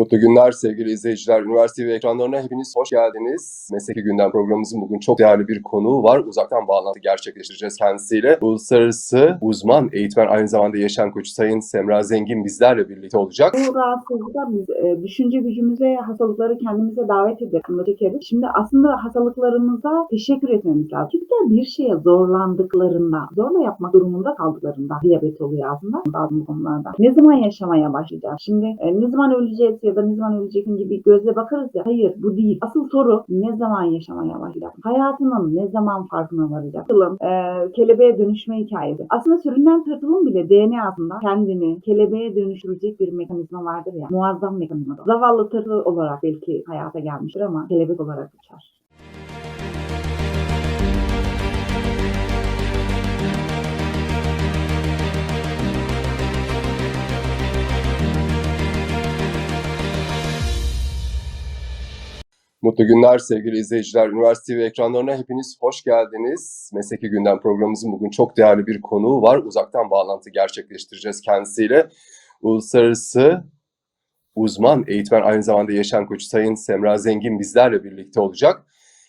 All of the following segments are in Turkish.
Mutlu günler sevgili izleyiciler. Üniversite ve ekranlarına hepiniz hoş geldiniz. Mesleki Gündem programımızın bugün çok değerli bir konuğu var. Uzaktan bağlantı gerçekleştireceğiz kendisiyle. Uluslararası uzman eğitmen aynı zamanda yaşam koçu Sayın Semra Zengin bizlerle birlikte olacak. Bu rahatsızlıkta biz e, düşünce gücümüze hastalıkları kendimize davet çekeriz. Şimdi aslında hastalıklarımıza teşekkür etmemiz lazım. Çünkü bir şeye zorlandıklarında, zorla yapmak durumunda kaldıklarında diyabet oluyor aslında bazı konularda. Ne zaman yaşamaya başlayacağız? Şimdi e, ne zaman öleceğiz ya da ne zaman öleceksin gibi gözle bakarız ya. Hayır bu değil. Asıl soru ne zaman yaşamaya başlayacak? Hayatının ne zaman farkına varacak? Tırtılın e, kelebeğe dönüşme hikayesi. Aslında sürünen tırtılın bile DNA'sında kendini kelebeğe dönüştürecek bir mekanizma vardır ya. Muazzam mekanizma. Zavallı tırtıl olarak belki hayata gelmiştir ama kelebek olarak uçar. Mutlu günler sevgili izleyiciler. Üniversite ve ekranlarına hepiniz hoş geldiniz. Mesleki Gündem programımızın bugün çok değerli bir konuğu var. Uzaktan bağlantı gerçekleştireceğiz kendisiyle. Uluslararası uzman eğitmen aynı zamanda yaşam koçu Sayın Semra Zengin bizlerle birlikte olacak.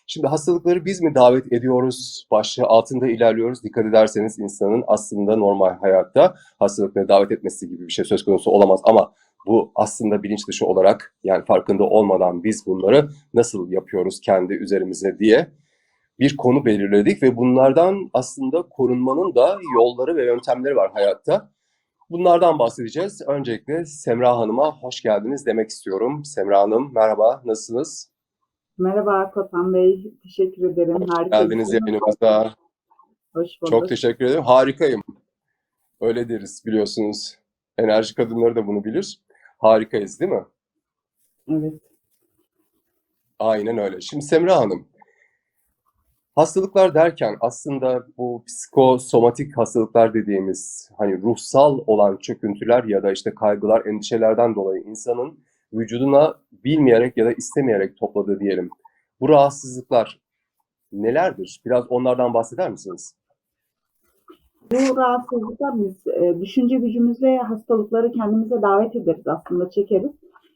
Şimdi hastalıkları biz mi davet ediyoruz? Başlığı altında ilerliyoruz. Dikkat ederseniz insanın aslında normal hayatta hastalıkları davet etmesi gibi bir şey söz konusu olamaz. Ama bu aslında bilinç dışı olarak yani farkında olmadan biz bunları nasıl yapıyoruz kendi üzerimize diye bir konu belirledik ve bunlardan aslında korunmanın da yolları ve yöntemleri var hayatta. Bunlardan bahsedeceğiz. Öncelikle Semra Hanım'a hoş geldiniz demek istiyorum. Semra Hanım merhaba, nasılsınız? Merhaba Kotan Bey. Teşekkür ederim. Harika. Geldiniz yayınımıza. Hoş bulduk. Çok teşekkür ederim. Harikayım. Öyle deriz biliyorsunuz. Enerji kadınları da bunu bilir. Harikayız değil mi? Evet. Aynen öyle. Şimdi Semra Hanım, hastalıklar derken aslında bu psikosomatik hastalıklar dediğimiz hani ruhsal olan çöküntüler ya da işte kaygılar, endişelerden dolayı insanın vücuduna bilmeyerek ya da istemeyerek topladığı diyelim. Bu rahatsızlıklar nelerdir? Biraz onlardan bahseder misiniz? Bu rahatsızlıkta biz e, düşünce gücümüzle hastalıkları kendimize davet ederiz aslında çekeriz.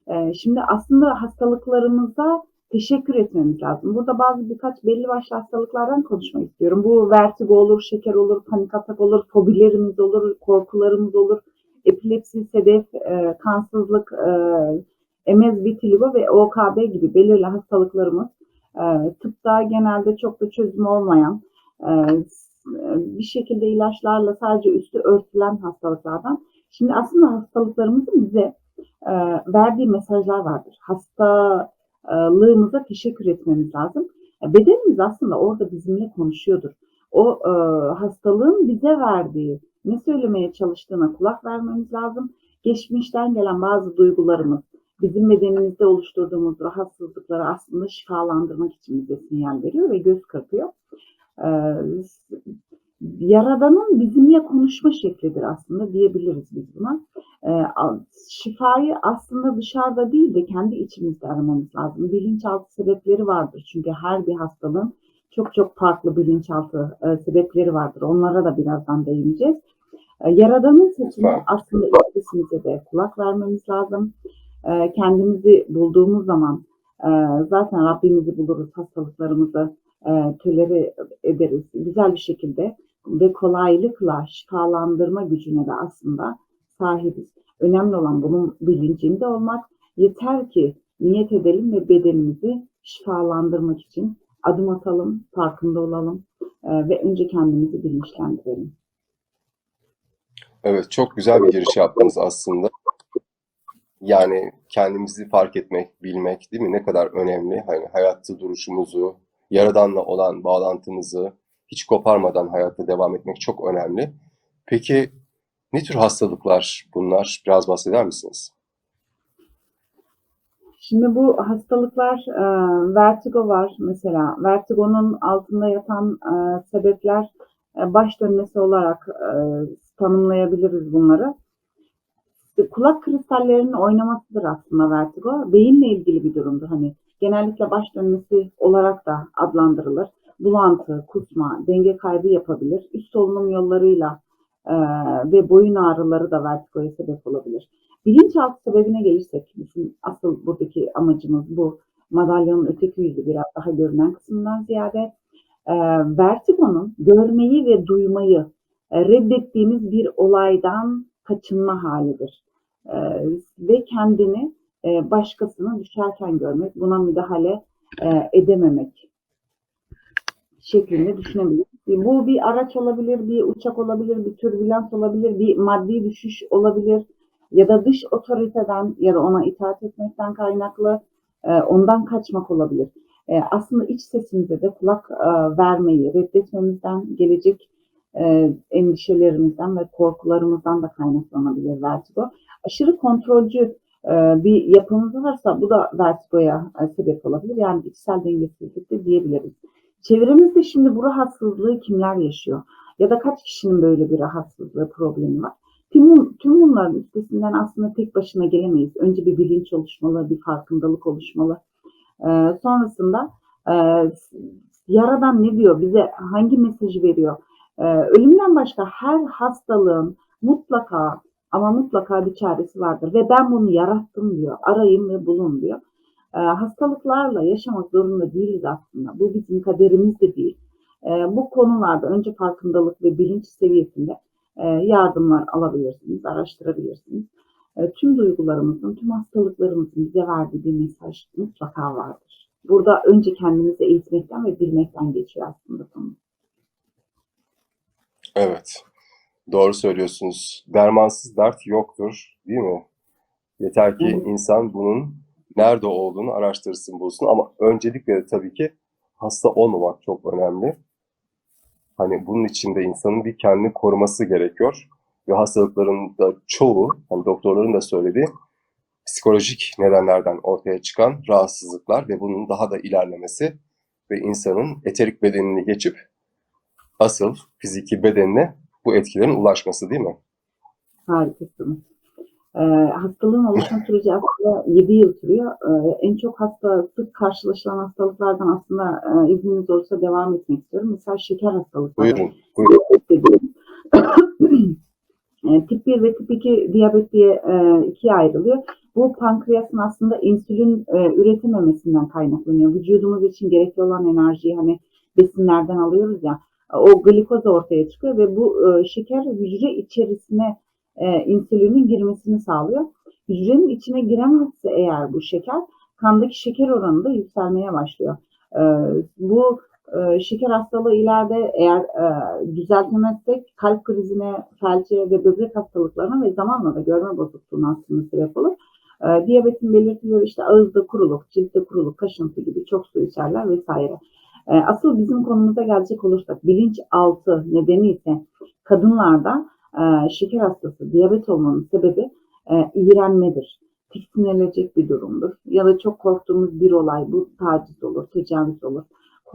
E, şimdi aslında hastalıklarımıza teşekkür etmemiz lazım. Burada bazı birkaç belli başlı hastalıklardan konuşmak istiyorum. Bu vertigo olur, şeker olur, panik atak olur, fobilerimiz olur, korkularımız olur, epilepsi, sedef, e, kansızlık, e, MS vitiligo ve OKB gibi belirli hastalıklarımız e, tıpta genelde çok da çözüm olmayan e, bir şekilde ilaçlarla sadece üstü örtülen hastalıklardan. Şimdi aslında hastalıklarımızın bize e, verdiği mesajlar vardır. Hastalığımıza teşekkür etmemiz lazım. E, bedenimiz aslında orada bizimle konuşuyordur. O e, hastalığın bize verdiği, ne söylemeye çalıştığına kulak vermemiz lazım. Geçmişten gelen bazı duygularımız, bizim bedenimizde oluşturduğumuz rahatsızlıkları aslında şifalandırmak için bize sinyal veriyor ve göz kırpıyor. Ee, Yaradan'ın bizimle konuşma şeklidir aslında diyebiliriz biz buna. Ee, şifayı aslında dışarıda değil de kendi içimizde aramamız lazım. Bilinçaltı sebepleri vardır çünkü her bir hastalığın çok çok farklı bilinçaltı e, sebepleri vardır. Onlara da birazdan değineceğiz. E, Yaradan'ın seçimi aslında sesimize de kulak vermemiz lazım. Kendimizi bulduğumuz zaman e, zaten Rabbimizi buluruz, hastalıklarımızı e, ederiz güzel bir şekilde ve kolaylıkla şifalandırma gücüne de aslında sahibiz. Önemli olan bunun bilincinde olmak. Yeter ki niyet edelim ve bedenimizi şifalandırmak için adım atalım, farkında olalım e, ve önce kendimizi bilinçlendirelim. Evet, çok güzel bir giriş yaptınız aslında. Yani kendimizi fark etmek, bilmek değil mi? Ne kadar önemli. Hani hayatta duruşumuzu, Yaradan'la olan bağlantımızı hiç koparmadan hayatta devam etmek çok önemli. Peki ne tür hastalıklar bunlar? Biraz bahseder misiniz? Şimdi bu hastalıklar, e, vertigo var mesela. Vertigonun altında yatan e, sebepler e, baş dönmesi olarak e, tanımlayabiliriz bunları. Kulak kristallerinin oynamasıdır aslında vertigo. Beyinle ilgili bir durumdur. Hani genellikle baş dönmesi olarak da adlandırılır. Bulantı, kusma, denge kaybı yapabilir. Üst solunum yollarıyla e, ve boyun ağrıları da vertigoya sebep olabilir. Bilinçaltı sebebine gelirsek, bizim asıl buradaki amacımız bu madalyonun öteki yüzü biraz daha görünen kısmından ziyade e, vertigonun görmeyi ve duymayı e, reddettiğimiz bir olaydan kaçınma halidir. E, ve kendini e, başkasını düşerken görmek, buna müdahale e, edememek şeklinde düşünebiliriz. Bu bir araç olabilir, bir uçak olabilir, bir türbülans olabilir, bir maddi düşüş olabilir ya da dış otoriteden ya da ona itaat etmekten kaynaklı e, ondan kaçmak olabilir. E, aslında iç sesimize de kulak vermeyi, reddetmemizden gelecek endişelerimizden ve korkularımızdan da kaynaklanabilir vertigo. Aşırı kontrolcü bir yapımız varsa bu da vertigoya e, sebep olabilir. Yani içsel dengesizlik de diyebiliriz. Çevremizde şimdi bu rahatsızlığı kimler yaşıyor? Ya da kaç kişinin böyle bir rahatsızlığı, problemi var? Tüm, tüm bunların üstesinden aslında tek başına gelemeyiz. Önce bir bilinç oluşmalı, bir farkındalık oluşmalı. Ee, sonrasında e, Yaradan ne diyor, bize hangi mesajı veriyor? Ee, ölümden başka her hastalığın mutlaka ama mutlaka bir çaresi vardır ve ben bunu yarattım diyor. Arayın ve bulun diyor. Ee, hastalıklarla yaşamak zorunda değiliz aslında. Bu bizim kaderimiz de değil. Ee, bu konularda önce farkındalık ve bilinç seviyesinde e, yardımlar alabilirsiniz, araştırabilirsiniz. E, tüm duygularımızın, tüm hastalıklarımızın bize verdiği bir mesaj mutlaka vardır. Burada önce kendimizi eğitmekten ve bilmekten geçiyor aslında konu. Evet. Doğru söylüyorsunuz. Dermansız dert yoktur, değil mi? Yeter ki Evet. insan bunun nerede olduğunu araştırsın, bulsun. Ama öncelikle de tabii ki hasta olmamak çok önemli. Hani bunun için de insanın bir kendini koruması gerekiyor. Ve hastalıkların da çoğu, hani doktorların da söylediği psikolojik nedenlerden ortaya çıkan rahatsızlıklar ve bunun daha da ilerlemesi ve insanın eterik bedenini geçip asıl fiziki bedenine bu etkilerin ulaşması değil mi? Harikasınız. Ee, hastalığın oluşum süreci aslında 7 yıl sürüyor. Ee, en çok hasta, sık karşılaşılan hastalıklardan aslında e, izniniz olursa devam etmek istiyorum. Mesela şeker hastalıkları. Buyurun, buyurun. E, tip 1 ve tip 2 diyabet diye e, ikiye ayrılıyor. Bu pankreasın aslında insülin e, üretememesinden kaynaklanıyor. Vücudumuz için gerekli olan enerjiyi hani besinlerden alıyoruz ya o glikoz ortaya çıkıyor ve bu e, şeker hücre içerisine e, insülinin girmesini sağlıyor. Hücrenin içine giremezse eğer bu şeker kandaki şeker oranı da yükselmeye başlıyor. E, bu e, şeker hastalığı ileride eğer e, düzeltemezsek kalp krizine, felce ve böbrek hastalıklarına ve zamanla da görme bozukluğuna aslında sebep olur. E, diyabetin belirtileri işte ağızda kuruluk, ciltte kuruluk, kaşıntı gibi çok su içerler vesaire. E, asıl bizim konumuza gelecek olursak bilinçaltı nedeni ise kadınlarda e, şeker hastası, diyabet olmanın sebebi e, iğrenmedir. Tiksinilecek bir durumdur. Ya da çok korktuğumuz bir olay, bu taciz olur, tecavüz olur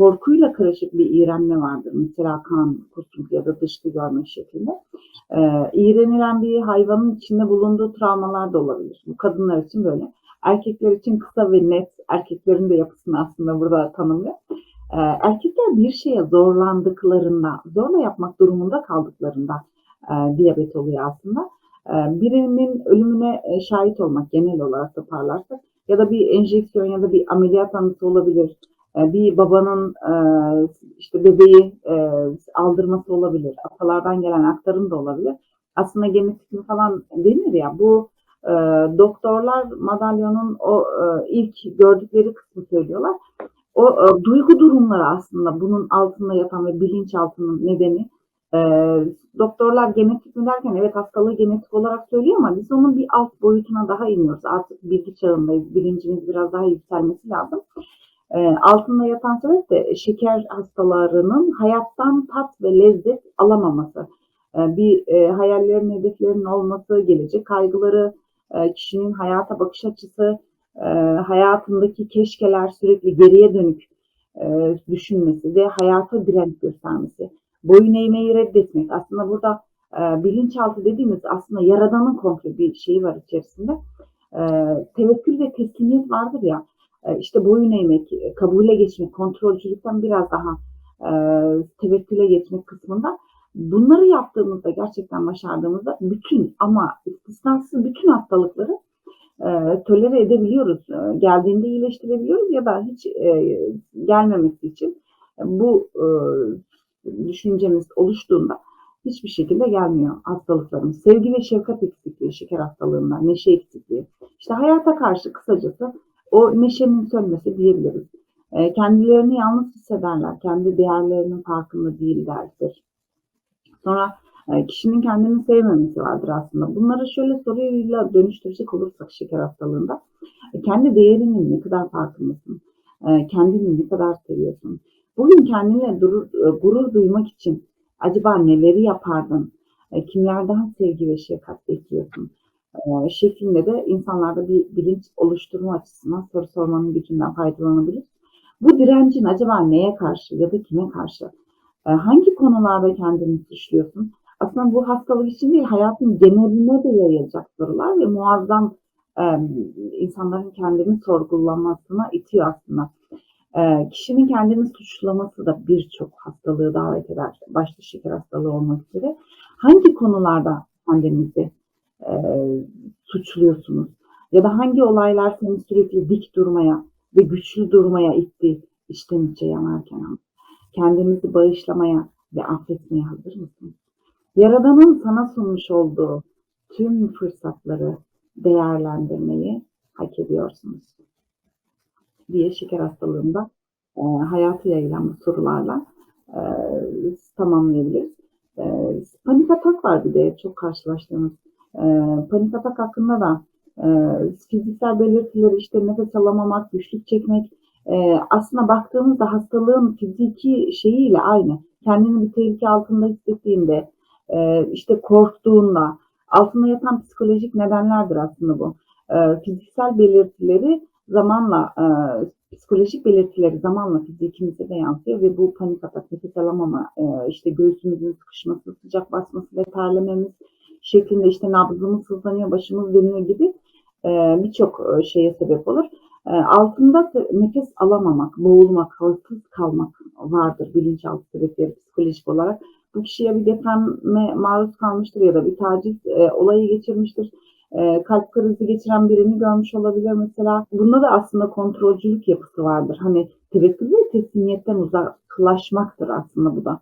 korkuyla karışık bir iğrenme vardır. Mesela kan, kusmuk ya da dışkı görmek şeklinde. Ee, iğrenilen bir hayvanın içinde bulunduğu travmalar da olabilir. Bu kadınlar için böyle. Erkekler için kısa ve net, erkeklerin de yapısını aslında burada tanımlıyor. Ee, erkekler bir şeye zorlandıklarında, zorla yapmak durumunda kaldıklarında e, diyabet oluyor aslında. E, birinin ölümüne e, şahit olmak genel olarak toparlarsak ya da bir enjeksiyon ya da bir ameliyat anısı olabilir e, bir babanın e, işte bebeği e, aldırması olabilir. Atalardan gelen aktarım da olabilir. Aslında genetik mi falan denir ya bu e, doktorlar madalyonun o e, ilk gördükleri kısmı söylüyorlar. O e, duygu durumları aslında bunun altında yatan ve bilinçaltının nedeni. E, doktorlar genetik mi derken evet hastalığı genetik olarak söylüyor ama biz onun bir alt boyutuna daha iniyoruz. Artık bilgi çağındayız. Bilincimiz biraz daha yükselmesi lazım. E, altında yatan sebep de şeker hastalarının hayattan tat ve lezzet alamaması. E, bir e, hayallerin, hedeflerinin olması, gelecek kaygıları, e, kişinin hayata bakış açısı, e, hayatındaki keşkeler sürekli geriye dönük e, düşünmesi ve hayata direnç göstermesi. Boyun eğmeyi reddetmek. Aslında burada e, bilinçaltı dediğimiz aslında yaradanın komple bir şeyi var içerisinde. E, tevekkül ve teslimiyet vardır ya e, işte boyun eğmek, kabule geçmek, kontrolcülükten biraz daha e, tevekküle geçmek kısmında Bunları yaptığımızda gerçekten başardığımızda bütün ama istisnasız bütün hastalıkları e, tolere edebiliyoruz. E, geldiğinde iyileştirebiliyoruz ya da hiç e, gelmemesi için bu e, düşüncemiz oluştuğunda hiçbir şekilde gelmiyor hastalıklarımız. Sevgi ve şefkat eksikliği, şeker hastalığından, neşe eksikliği. İşte hayata karşı kısacası o neşenin sönmesi diyebiliriz. E, kendilerini yalnız hissederler, kendi değerlerinin farkında değillerdir. Sonra e, kişinin kendini sevmemesi vardır aslında. Bunları şöyle soruyla dönüştürecek olursak şeker hastalığında, e, kendi değerinin ne kadar farkındasın? E, kendini ne kadar seviyorsun? Bugün kendine e, gurur duymak için acaba neleri yapardın? Kimlerden sevgi ve şefkat bekliyorsun? E, şeklinde de insanlarda bir bilinç oluşturma açısından soru sormanın gücünden faydalanabilir. Bu direncin acaba neye karşı ya da kime karşı? Hangi konularda kendini suçluyorsun? Aslında bu hastalık için değil, hayatın geneline de yayılacak sorular ve muazzam e, insanların kendini sorgulamasına itiyor aslında. E, kişinin kendini suçlaması da birçok hastalığı davet eder. Başta şeker hastalığı olmak üzere. Hangi konularda kendinizi e, suçluyorsunuz? Ya da hangi olaylar seni sürekli dik durmaya ve güçlü durmaya itti içten içe yanarken? Kendinizi bağışlamaya ve affetmeye hazır mısınız? Yaradanın sana sunmuş olduğu tüm fırsatları değerlendirmeyi hak ediyorsunuz diye şeker hastalığında e, hayatı yayılan sorularla e, tamamlayabiliriz. E, panik atak var bir de çok karşılaştığımız. E, panik atak hakkında da e, fiziksel belirtileri işte nefes alamamak, güçlük çekmek e, aslında baktığımızda hastalığın fiziki şeyiyle aynı. Kendini bir tehlike altında hissettiğinde, e, işte korktuğunda, altında yatan psikolojik nedenlerdir aslında bu. E, fiziksel belirtileri zamanla e, psikolojik belirtileri zamanla fizikimize de yansıyor ve bu panik atak, nefes alamama, e, işte göğsümüzün sıkışması, sıcak basması ve terlememiz şeklinde işte nabzımız hızlanıyor, başımız dönüyor gibi e, birçok şeye sebep olur. Altında nefes alamamak, boğulmak, havasız kalmak vardır bilinçaltı sebepleri psikolojik olarak. Bu kişiye bir depreme maruz kalmıştır ya da bir taciz e, olayı geçirmiştir e, kalp krizi geçiren birini görmüş olabilir mesela. Bunda da aslında kontrolcülük yapısı vardır. Hani tevekkül ve teslimiyetten uzaklaşmaktır aslında bu da.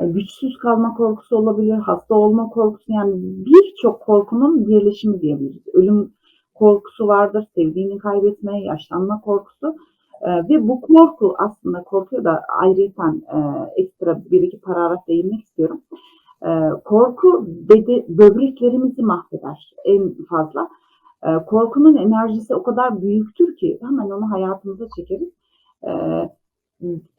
E, güçsüz kalma korkusu olabilir, hasta olma korkusu yani birçok korkunun birleşimi diyebiliriz. Ölüm korkusu vardır, sevdiğini kaybetme, yaşlanma korkusu. E, ve bu korku aslında korkuya da ayrıyeten e, ekstra bir iki paragraf değinmek istiyorum. E, korku bede, böbreklerimizi mahveder en fazla. E, korkunun enerjisi o kadar büyüktür ki hemen onu hayatımıza çekeriz. E,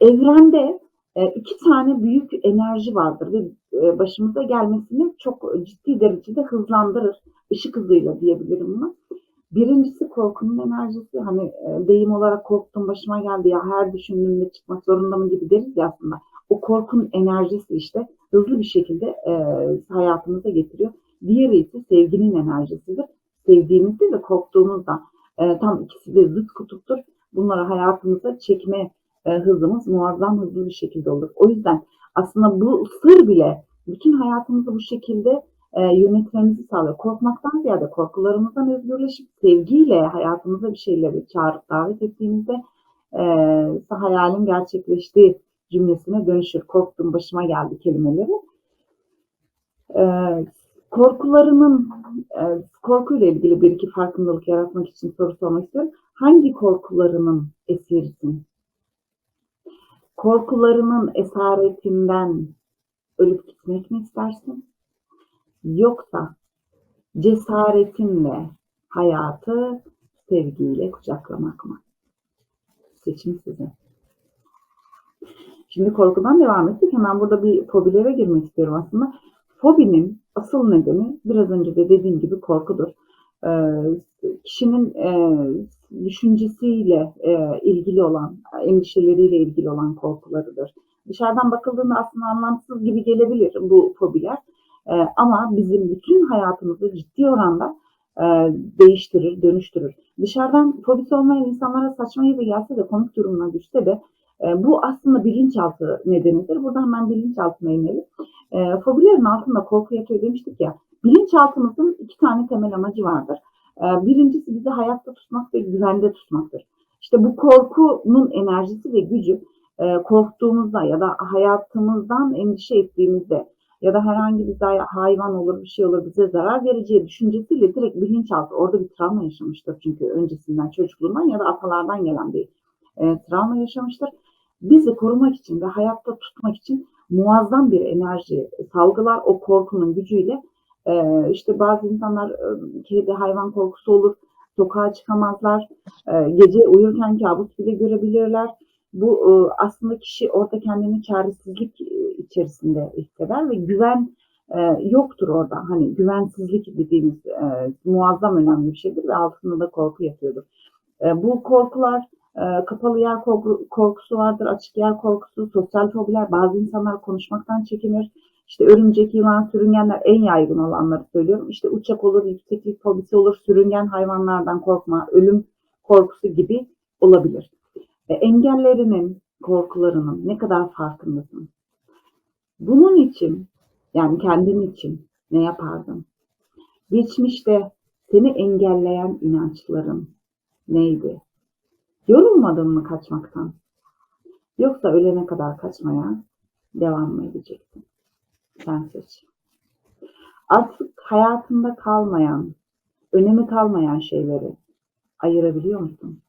evrende e, iki tane büyük enerji vardır ve e, başımıza gelmesini çok ciddi derecede hızlandırır. Işık hızıyla diyebilirim buna. Birincisi korkunun enerjisi. Hani e, deyim olarak korktum başıma geldi ya her düşündüğümde çıkmak zorunda mı gibi deriz ya aslında. O korkun enerjisi işte hızlı bir şekilde e, hayatımıza getiriyor. Diğeri ise sevginin enerjisidir. Sevdiğimizde ve korktuğumuzda e, tam ikisi de zıt kutuptur. Bunları hayatımıza çekme e, hızımız muazzam hızlı bir şekilde olur. O yüzden aslında bu sır bile bütün hayatımızı bu şekilde e, yönetmemizi sağlıyor. Korkmaktan ziyade korkularımızdan özgürleşip sevgiyle hayatımıza bir şeyleri çağırıp davet ettiğimizde e, hayalin gerçekleştiği cümlesine dönüşür. Korktum başıma geldi kelimeleri. E, korkularının e, korkuyla ilgili bir iki farkındalık yaratmak için soru sormak istiyorum. Hangi korkularının esirisin? Korkularının esaretinden ölüp gitmek mi istersin? Yoksa cesaretinle hayatı sevgiyle kucaklamak mı? Seçim sizin. Şimdi korkudan devam ettik. Hemen burada bir fobilere girmek istiyorum aslında. Fobinin asıl nedeni biraz önce de dediğim gibi korkudur. Ee, kişinin e, düşüncesiyle e, ilgili olan, endişeleriyle ilgili olan korkularıdır. Dışarıdan bakıldığında aslında anlamsız gibi gelebilir bu fobiler. E, ama bizim bütün hayatımızı ciddi oranda e, değiştirir, dönüştürür. Dışarıdan fobisi olmayan insanlara saçma gibi gelse de komik durumuna düşse de E, bu aslında bilinçaltı nedenidir. Burada hemen bilinçaltına inelim. E, fobilerin altında korku yatıyor demiştik ya. Bilinçaltımızın iki tane temel amacı vardır. E, birincisi bizi hayatta tutmak ve güvende tutmaktır. İşte bu korkunun enerjisi ve gücü e, korktuğumuzda ya da hayatımızdan endişe ettiğimizde ya da herhangi bir hayvan olur bir şey olur bize zarar vereceği düşüncesiyle direkt bilinçaltı orada bir travma yaşamıştır çünkü öncesinden çocukluğundan ya da atalardan gelen bir e, travma yaşamıştır. Bizi korumak için ve hayatta tutmak için muazzam bir enerji salgılar o korkunun gücüyle. E, işte bazı insanlar e, kedi hayvan korkusu olur, sokağa çıkamazlar, e, gece uyurken kabus bile görebilirler. Bu e, aslında kişi orada kendini çaresizlik e, içerisinde hisseder ve güven e, yoktur orada. Hani güvensizlik dediğimiz muazzam önemli bir şeydir ve altında da korku yatıyordur. Bu korkular kapalı yer korku, korkusu vardır, açık yer korkusu, sosyal fobiler. Bazı insanlar konuşmaktan çekinir. İşte örümcek, yılan, sürüngenler en yaygın olanları söylüyorum. İşte uçak olur, yükseklik fobisi olur, sürüngen hayvanlardan korkma, ölüm korkusu gibi olabilir. Engellerinin, korkularının ne kadar farkındasın? Bunun için, yani kendin için ne yapardın? Geçmişte seni engelleyen inançların neydi? Yorulmadın mı kaçmaktan? Yoksa ölene kadar kaçmaya devam mı edeceksin? Sen seç. Artık hayatında kalmayan, önemi kalmayan şeyleri ayırabiliyor musun?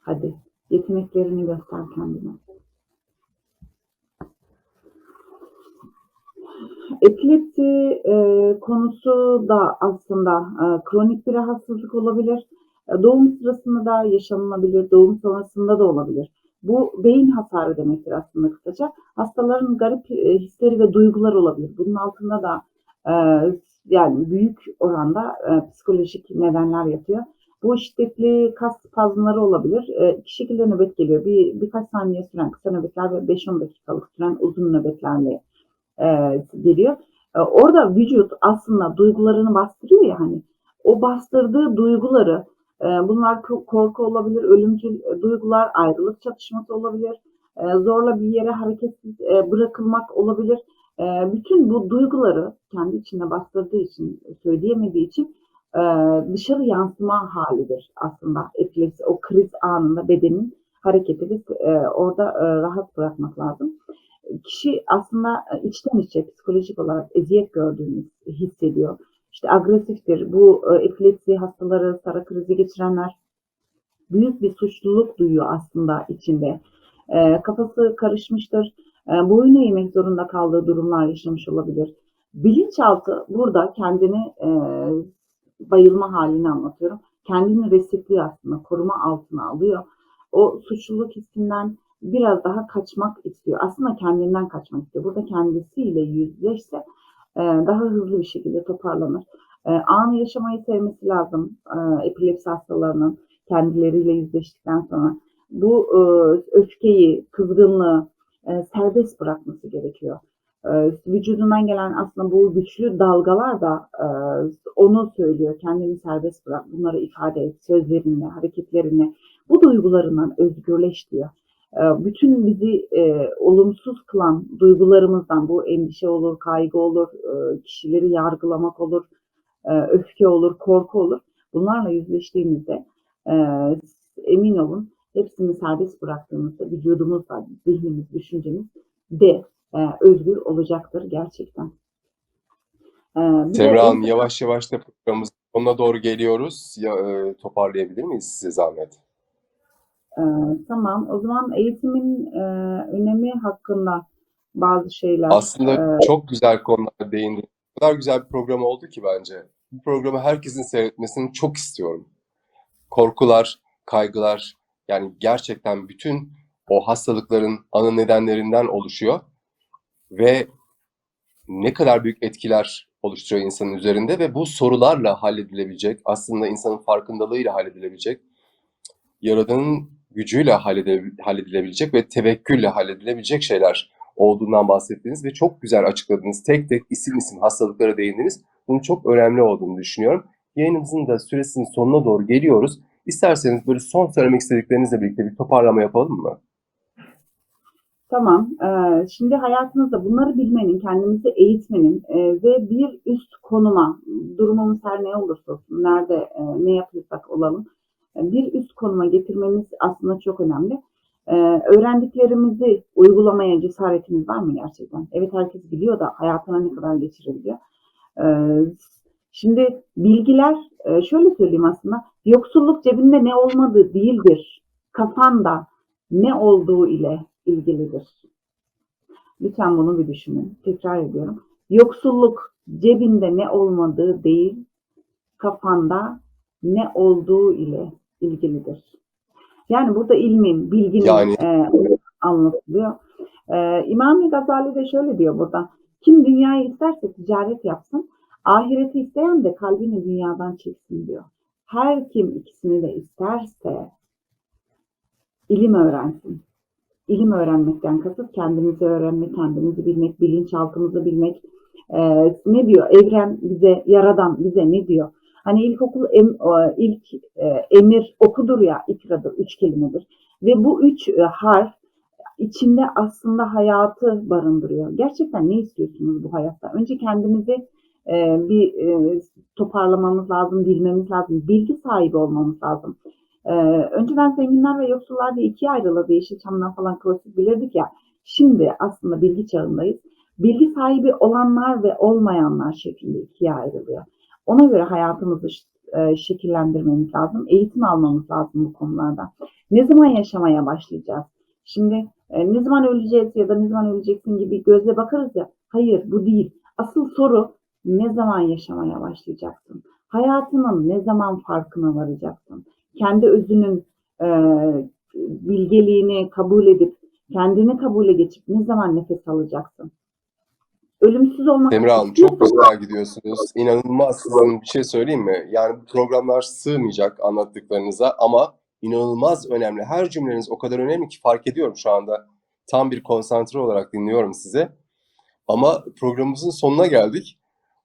Hadi yeteneklerini göster kendine. Epilepsi e, konusu da aslında e, kronik bir rahatsızlık olabilir. E, doğum sırasında da yaşanılabilir, doğum sonrasında da olabilir. Bu beyin hasarı demektir aslında kısaca. Hastaların garip e, hisleri ve duygular olabilir. Bunun altında da e, yani büyük oranda e, psikolojik nedenler yatıyor. Bu şiddetli kas spazmları olabilir. E, iki şekilde nöbet geliyor. Bir birkaç saniye süren kısa nöbetler ve 5-10 dakikalık süren uzun nöbetlerle e, geliyor. E, orada vücut aslında duygularını bastırıyor ya hani. O bastırdığı duyguları e, bunlar ko- korku olabilir, ölümcül duygular, ayrılık çatışması olabilir, e, zorla bir yere hareketsiz e, bırakılmak olabilir. E, bütün bu duyguları kendi içinde bastırdığı için, söyleyemediği için e, dışarı yansıma halidir aslında epilepsi. O kriz anında bedenin hareketi biz e, orada e, rahat bırakmak lazım. Kişi aslında içten içe psikolojik olarak eziyet gördüğünü hissediyor. İşte agresiftir. Bu e, epilepsi hastaları, sarı krizi geçirenler büyük bir suçluluk duyuyor aslında içinde. Kafası karışmıştır. Boyun eğmek zorunda kaldığı durumlar yaşamış olabilir. Bilinçaltı burada kendini bayılma halini anlatıyorum. Kendini resetliyor aslında, koruma altına alıyor. O suçluluk hissinden biraz daha kaçmak istiyor. Aslında kendinden kaçmak istiyor. Burada kendisiyle yüzleşse e, daha hızlı bir şekilde toparlanır. E, anı yaşamayı sevmesi lazım e, epilepsi hastalarının kendileriyle yüzleştikten sonra. Bu öfkeyi, kızgınlığı serbest bırakması gerekiyor. E, vücudundan gelen aslında bu güçlü dalgalar da e, onu söylüyor. Kendini serbest bırak, bunları ifade et, sözlerinle, hareketlerinle. Bu duygularından özgürleş diyor. E, bütün bizi e, olumsuz kılan duygularımızdan, bu endişe olur, kaygı olur, e, kişileri yargılamak olur, öfke olur, korku olur. Bunlarla yüzleştiğimizde emin olun hepsini serbest bıraktığımızda vücudumuzda, zihnimiz, düşüncemiz de özgür olacaktır gerçekten. E, Semra Hanım yavaş yavaş da programımızın sonuna doğru geliyoruz. Ya, e, toparlayabilir miyiz size zahmet? e, tamam, o zaman eğitimin e, önemi hakkında bazı şeyler. Aslında e, çok güzel konular değindiniz. O kadar güzel bir program oldu ki bence. Bu programı herkesin seyretmesini çok istiyorum. Korkular, kaygılar yani gerçekten bütün o hastalıkların ana nedenlerinden oluşuyor ve ne kadar büyük etkiler oluşturuyor insanın üzerinde ve bu sorularla halledilebilecek, aslında insanın farkındalığıyla halledilebilecek, Yaradan'ın gücüyle halledilebilecek ve tevekkülle halledilebilecek şeyler olduğundan bahsettiniz ve çok güzel açıkladınız. Tek tek isim isim hastalıklara değindiniz. Bunun çok önemli olduğunu düşünüyorum. Yayınımızın da süresinin sonuna doğru geliyoruz. İsterseniz böyle son söylemek istediklerinizle birlikte bir toparlama yapalım mı? Tamam. Ee, şimdi hayatınızda bunları bilmenin, kendinizi eğitmenin e, ve bir üst konuma, durumumuz her ne olursa olsun, nerede e, ne yapıyorsak olalım, e, bir üst konuma getirmemiz aslında çok önemli. Öğrendiklerimizi uygulamaya cesaretiniz var mı gerçekten? Evet herkes biliyor da hayatına ne kadar geçirebiliyor. Şimdi bilgiler, şöyle söyleyeyim aslında, yoksulluk cebinde ne olmadığı değildir. Kafanda ne olduğu ile ilgilidir. Lütfen bunu bir düşünün. Tekrar ediyorum. Yoksulluk cebinde ne olmadığı değil, kafanda ne olduğu ile ilgilidir. Yani burada ilmin, bilginin Yani- e, anlatılıyor. E, İmam Gazali de şöyle diyor burada. Kim dünyayı isterse ticaret yapsın, ahireti isteyen de kalbini dünyadan çeksin diyor. Her kim ikisini de isterse ilim öğrensin. İlim öğrenmekten kasıt kendimizi öğrenmek, kendimizi bilmek, bilinçaltımızı bilmek. Ee, ne diyor? Evren bize, yaradan bize ne diyor? Hani ilkokul em, ilk e, emir okudur ya, ikradır, üç kelimedir. Ve bu üç e, harf içinde aslında hayatı barındırıyor. Gerçekten ne istiyorsunuz bu hayatta? Önce kendimizi e, bir e, toparlamamız lazım, bilmemiz lazım, bilgi sahibi olmamız lazım. Ee, önceden zenginler ve yoksullar diye ikiye ayrılırdı. Yeşilçam'dan falan klasik bilirdik ya. Şimdi aslında bilgi çağındayız. Bilgi sahibi olanlar ve olmayanlar şeklinde ikiye ayrılıyor. Ona göre hayatımızı e, şekillendirmemiz lazım. Eğitim almamız lazım bu konularda. Ne zaman yaşamaya başlayacağız? Şimdi e, ne zaman öleceğiz ya da ne zaman öleceksin gibi gözle bakarız ya. Hayır bu değil. Asıl soru ne zaman yaşamaya başlayacaksın? Hayatının ne zaman farkına varacaksın? Kendi özünün e, bilgeliğini kabul edip kendini kabule geçip ne zaman nefes alacaksın? Ölümsüz olmak Semra Hanım çok güzel gidiyorsunuz. İnanılmaz sizin bir şey söyleyeyim mi? Yani bu programlar sığmayacak anlattıklarınıza ama inanılmaz önemli. Her cümleniz o kadar önemli ki fark ediyorum şu anda. Tam bir konsantre olarak dinliyorum sizi. Ama programımızın sonuna geldik.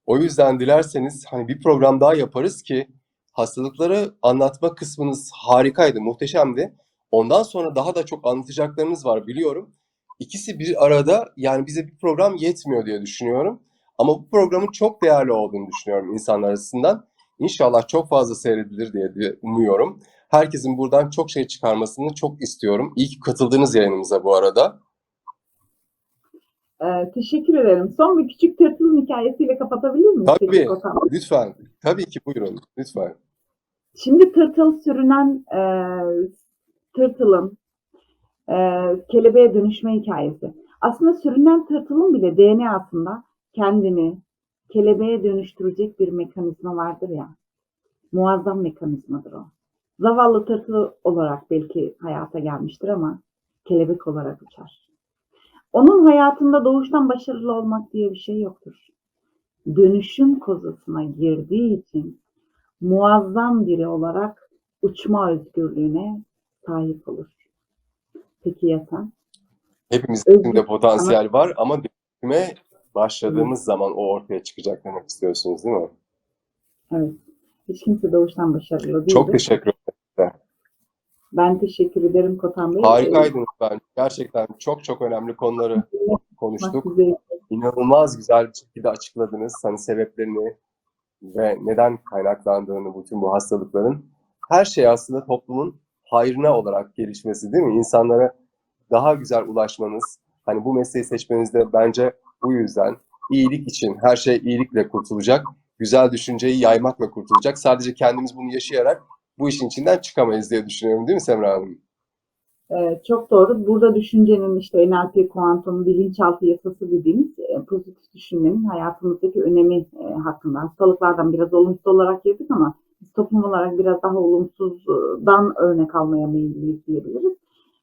O yüzden dilerseniz hani bir program daha yaparız ki hastalıkları anlatma kısmınız harikaydı, muhteşemdi. Ondan sonra daha da çok anlatacaklarınız var biliyorum. İkisi bir arada yani bize bir program yetmiyor diye düşünüyorum. Ama bu programın çok değerli olduğunu düşünüyorum insanlar arasından. İnşallah çok fazla seyredilir diye, umuyorum. Herkesin buradan çok şey çıkarmasını çok istiyorum. İyi ki katıldınız yayınımıza bu arada. Ee, teşekkür ederim. Son bir küçük tırtılın hikayesiyle kapatabilir miyiz? Tabii. Lütfen. Tabii ki buyurun. Lütfen. Şimdi tırtıl sürünen e, tırtılın e, kelebeğe dönüşme hikayesi. Aslında sürünen tırtılın bile DNA'sında kendini kelebeğe dönüştürecek bir mekanizma vardır ya. Muazzam mekanizmadır o. Zavallı tırtıl olarak belki hayata gelmiştir ama kelebek olarak uçar. Onun hayatında doğuştan başarılı olmak diye bir şey yoktur. Dönüşüm kozasına girdiği için muazzam biri olarak uçma özgürlüğüne sahip olur. Peki ya sen? Hepimizin Özgür- de potansiyel var ama dönüşüme başladığımız zaman o ortaya çıkacak demek istiyorsunuz değil mi? Evet. Hiç kimse doğuştan başarılı değildir. Çok teşekkür ederim. Ben teşekkür ederim Kotan Bey. Harikaydınız ben. Gerçekten çok çok önemli konuları konuştuk. İnanılmaz güzel bir şekilde açıkladınız. Hani sebeplerini ve neden kaynaklandığını bütün bu hastalıkların. Her şey aslında toplumun hayrına olarak gelişmesi değil mi? İnsanlara daha güzel ulaşmanız, hani bu mesleği seçmeniz de bence bu yüzden iyilik için her şey iyilikle kurtulacak. Güzel düşünceyi yaymakla kurtulacak. Sadece kendimiz bunu yaşayarak bu işin içinden çıkamayız diye düşünüyorum değil mi Semra Hanım? Ee, çok doğru. Burada düşüncenin işte NLP, kuantum, bilinçaltı yasası dediğimiz e, pozitif düşünmenin hayatımızdaki önemi e, hakkında. Hastalıklardan biraz olumsuz olarak girdik ama biz toplum olarak biraz daha olumsuzdan örnek almaya meyilliyiz diyebiliriz.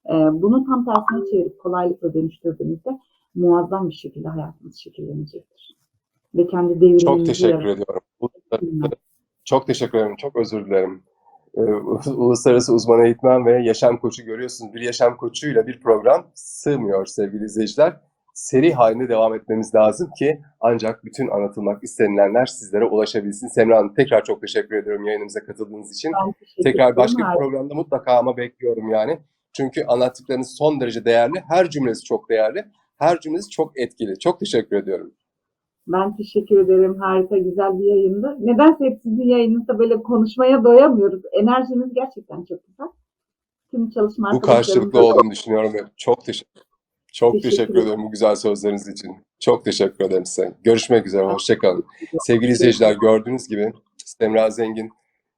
E, bunu tam tersine çevirip kolaylıkla dönüştürdüğümüzde muazzam bir şekilde hayatımız şekillenecektir. Ve kendi devrimimizi Çok teşekkür ediyorum. Çok teşekkür ederim. Çok özür dilerim. Ee, Uluslararası uzman eğitmen ve yaşam koçu görüyorsunuz. Bir yaşam koçuyla bir program sığmıyor sevgili izleyiciler. Seri halinde devam etmemiz lazım ki ancak bütün anlatılmak istenilenler sizlere ulaşabilsin. Semra Hanım tekrar çok teşekkür ediyorum yayınımıza katıldığınız için. Tekrar başka bir programda mutlaka ama bekliyorum yani. Çünkü anlattıklarınız son derece değerli. Her cümlesi çok değerli. Her cümlesi çok etkili. Çok teşekkür ediyorum. Ben teşekkür ederim. Harika, güzel bir yayındı. Nedense hep sizin yayınınızda böyle konuşmaya doyamıyoruz. Enerjiniz gerçekten çok güzel. Tüm çalışma Bu karşılıklı olduğunu düşünüyorum. Çok teşekkür çok Teşekkür teşekkür ederim bu güzel sözleriniz için. Çok teşekkür ederim size. Görüşmek üzere. Hoşçakalın. Sevgili izleyiciler gördüğünüz gibi Semra Zengin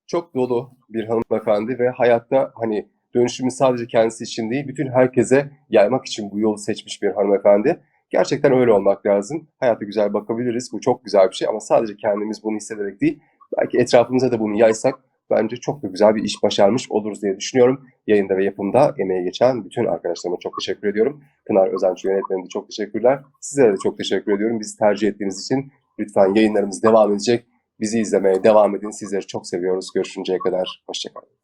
çok dolu bir hanımefendi ve hayatta hani dönüşümü sadece kendisi için değil bütün herkese yaymak için bu yolu seçmiş bir hanımefendi. Gerçekten öyle olmak lazım. Hayata güzel bakabiliriz. Bu çok güzel bir şey ama sadece kendimiz bunu hissederek değil. Belki etrafımıza da bunu yaysak bence çok da güzel bir iş başarmış oluruz diye düşünüyorum. Yayında ve yapımda emeği geçen bütün arkadaşlarıma çok teşekkür ediyorum. Pınar Özenç yönetmenine de çok teşekkürler. Sizlere de çok teşekkür ediyorum. Bizi tercih ettiğiniz için lütfen yayınlarımız devam edecek. Bizi izlemeye devam edin. Sizleri çok seviyoruz. Görüşünceye kadar. Hoşçakalın.